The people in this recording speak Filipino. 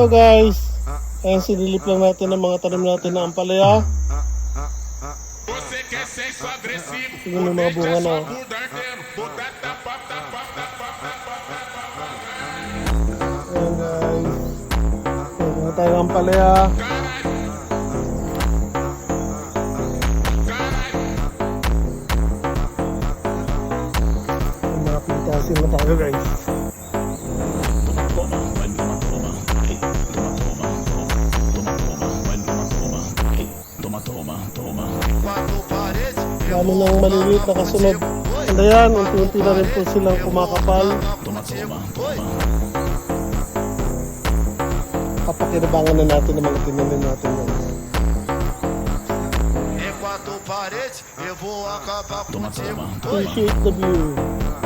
So guys, ayan sinilip lang natin ang mga tanim natin na ampalaya. Tingnan mo mga bunga na. oh. Ayan guys. Ayan mga tayo ampalaya. Mga pitasin na tayo guys. Lalo ng maliliit na kasunod. Ano yan, unti-unti na rin po silang kumakapal. Papakinabangan na natin ang mga tinanim natin guys. Enquanto parede, eu vou acabar contigo. Appreciate the view.